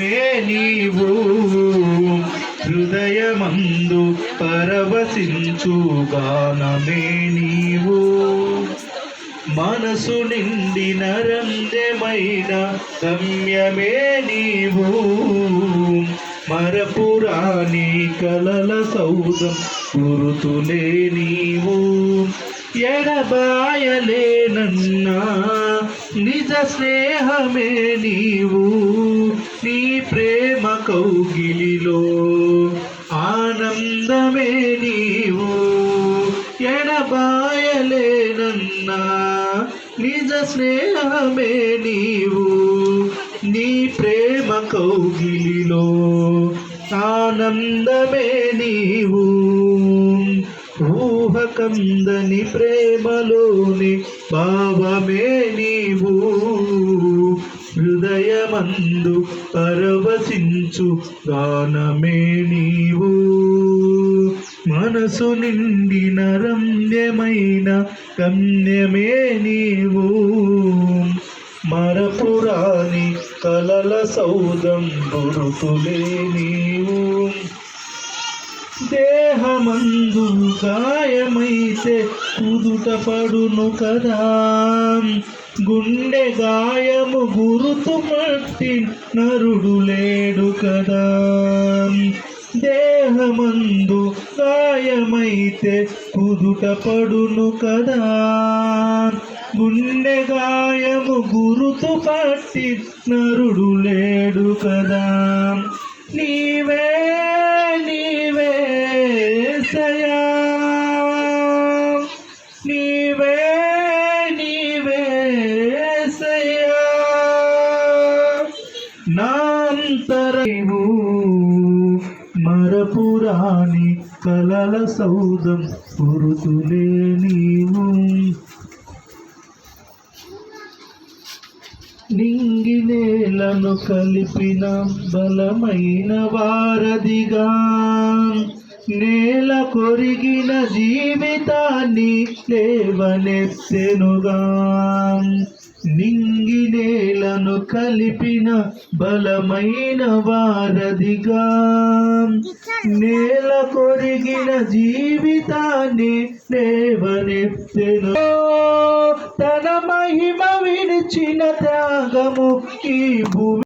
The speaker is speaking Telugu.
మే నీవు హృదయమందు పరవశించు గానమే నీవు మనసు నిండి నరంజమైన గమ్యమే నీవు. మరపురాణి కలల సౌదం గురుతులే నీవు. ఎడబాయలేనన్నా నిజ స్నేహమే నీవు నీ ప్రేమ కౌగిలిలో. ఆనందమే నీవు ఎడబాయలేనన్నా నిజ స్నేహమే నీవు నీ ప్రేమ కౌగిలిలో. ఆనందమే నీవు. ఊహకందని ప్రేమలోని భావమే నీవు. హృదయమందు పరవశించు గానమే నీవు. మనసు నిండిన రమ్యమైన గమ్యమే నీవు. మరపురాని కలల సౌదం గురుతులే నీవు. మందు గాయమైతే కుదుట పడును కదా. గుండె గాయము గురుతు మట్టి నరుడు లేడు కదా. దేహమందు గాయమైతే కుదుట పడును కదా. గుండె గాయము గురుతు పట్టి నరుడు లేడు కదా. నీవే నాంతరేవు మరపురాని కలల సౌదం పురుతులే నీవు. నింగి నేలను కలిపిన బలమైన వారధిగా నేల కొరిగిన జీవితాన్ని లేవనెత్తెనుగా. నింగి నేలను కలిపిన బలమైన వారధిగా. నేల కొరిగిన జీవితాన్ని లేవనెత్తెను. తన మహిమ విడిచిన త్యాగము ఈ భూమి